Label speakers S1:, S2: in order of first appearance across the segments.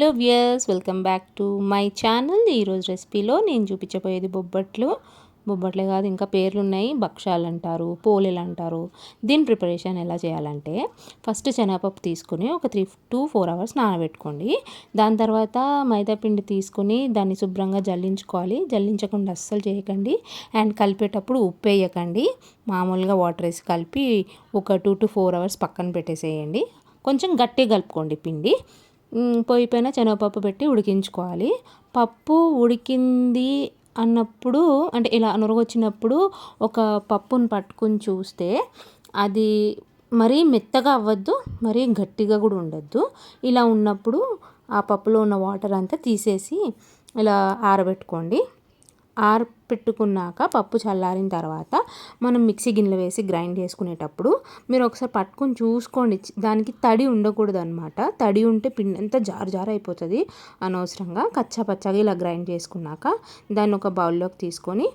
S1: Hello viewers welcome back to my channel. ఈరోజు రెసిపీలో నేను చూపించబోయేది బొబ్బట్లు. బొబ్బట్లే కాదు ఇంకా పేర్లు ఉన్నాయి భక్షాలు అంటారు పోలేలు అంటారు. దీని ప్రిపరేషన్ ఎలా చేయాలంటే ఫస్ట్ శనగపప్పు తీసుకుని ఒక త్రీ టు ఫోర్ అవర్స్ నానబెట్టుకోండి. దాని తర్వాత మైదాపిండి తీసుకుని దాన్ని శుభ్రంగా జల్లించుకోవాలి. జల్లించకుండా అస్సలు చేయకండి. అండ్ కలిపేటప్పుడు ఉప్పు వేయకండి. మామూలుగా వాటర్ వేసి కలిపి ఒక టూ టు ఫోర్ అవర్స్ పక్కన పెట్టేసేయండి. కొంచెం గట్టిగా కలుపుకోండి పిండి. పొయ్యి పైన శనగపప్పు పెట్టి ఉడికించుకోవాలి. పప్పు ఉడికింది అన్నప్పుడు అంటే ఇలా నురగొచ్చినప్పుడు ఒక పప్పును పట్టుకుని చూస్తే అది మరీ మెత్తగా అవ్వద్దు మరీ గట్టిగా కూడా ఉండద్దు. ఇలా ఉన్నప్పుడు ఆ పప్పులో ఉన్న వాటర్ అంతా తీసేసి ఇలా ఆరబెట్టుకోండి. పెట్టుకున్నాక పప్పు చల్లారిన తర్వాత మనం మిక్సీ గిన్నెలో వేసి గ్రైండ్ చేసుకునేటప్పుడు మీరు ఒకసారి పట్టుకొని చూసుకోండి. దానికి తడి ఉండకూడదు అనమాట తడి ఉంటే పిండి అంతా జారు జారు అయిపోతుంది అనవసరంగా. కచ్చా పచ్చగా ఇలా గ్రైండ్ చేసుకున్నాక దాన్ని ఒక బౌల్లోకి తీసుకొని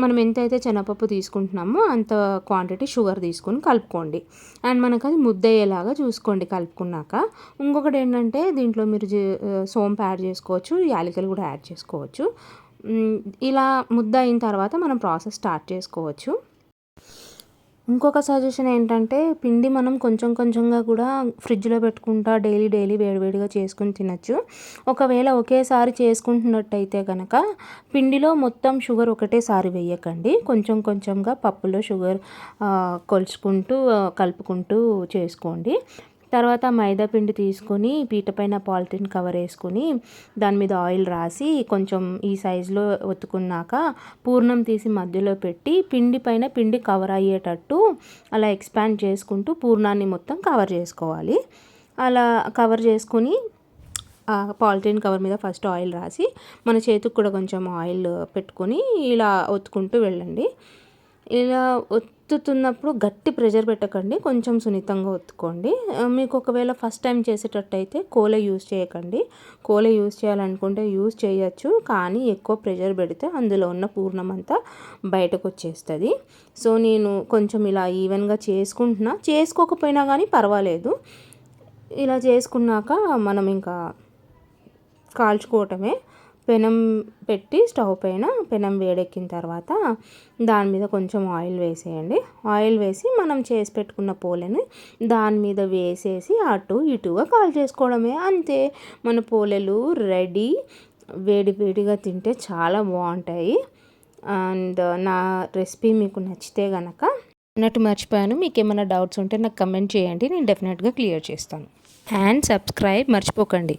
S1: మనం ఎంతైతే శనగపప్పు తీసుకుంటున్నామో అంత క్వాంటిటీ షుగర్ తీసుకొని కలుపుకోండి. అండ్ మనకు అది ముద్దయ్యేలాగా చూసుకోండి కలుపుకున్నాక. ఇంకొకటి ఏంటంటే దీంట్లో మీరు సోంపు యాడ్ చేసుకోవచ్చు యాలకులు కూడా యాడ్ చేసుకోవచ్చు. ఇలా ముద్ద అయిన తర్వాత మనం ప్రాసెస్ స్టార్ట్ చేసుకోవచ్చు. ఇంకొక సజెషన్ ఏంటంటే పిండి మనం కొంచెం కొంచెంగా కూడా ఫ్రిడ్జ్లో పెట్టుకుంటా డైలీ డైలీ వేడివేడిగా చేసుకుని తినచ్చు. ఒకవేళ ఒకేసారి చేసుకుంటున్నట్టయితే కనుక పిండిలో మొత్తం షుగర్ ఒకటేసారి వేయకండి. కొంచెం కొంచెంగా పప్పులో షుగర్ కొలుచుకుంటూ కలుపుకుంటూ చేసుకోండి. తర్వాత మైదా పిండి తీసుకొని పీట పైన పాలిథిన్ కవర్ వేసుకొని దాని మీద ఆయిల్ రాసి కొంచెం ఈ సైజులో ఒత్తుకున్నాక పూర్ణం తీసి మధ్యలో పెట్టి పిండి పైన పిండి కవర్ అయ్యేటట్టు అలా ఎక్స్పాండ్ చేసుకుంటూ పూర్ణాన్ని మొత్తం కవర్ చేసుకోవాలి. అలా కవర్ చేసుకొని పాలిథిన్ కవర్ మీద ఫస్ట్ ఆయిల్ రాసి మన చేతికి కూడా కొంచెం ఆయిల్ పెట్టుకొని ఇలా ఒత్తుకుంటూ వెళ్ళండి. ఇలా ఒత్తుతున్నప్పుడు గట్టి ప్రెషర్ పెట్టకండి కొంచెం సున్నితంగా ఒత్తుకోండి. మీకు ఒకవేళ ఫస్ట్ టైం చేసేటట్టయితే కోల యూజ్ చేయకండి. కోల యూజ్ చేయాలనుకుంటే యూజ్ చేయొచ్చు కానీ ఎక్కువ ప్రెషర్ పెడితే అందులో ఉన్న పూర్ణం అంతా బయటకు వచ్చేస్తుంది సో నేను కొంచెం ఇలా ఈవెన్గా చేసుకుంటున్నా. చేసుకోకపోయినా కానీ పర్వాలేదు. ఇలా చేసుకున్నాక మనం ఇంకా కాల్చుకోవటమే. పెనం పెట్టి స్టవ్ పైన పెనం వేడెక్కిన తర్వాత దాని మీద కొంచెం ఆయిల్ వేసేయండి. ఆయిల్ వేసి మనం చేసి పెట్టుకున్న పోలేని దాని మీద వేసేసి అటు ఇటుగా కాల్ చేసుకోవడమే. అంతే మన పోలేలు రెడీ వేడి వేడిగా తింటే చాలా బాగుంటాయి. అండ్ నా రెసిపీ మీకు నచ్చితే కనుక అన్నట్టు మర్చిపోయాను. మీకు ఏమైనా డౌట్స్ ఉంటే నాకు కమెంట్ చేయండి. నేను డెఫినెట్గా క్లియర్ చేస్తాను. అండ్ సబ్స్క్రైబ్ మర్చిపోకండి.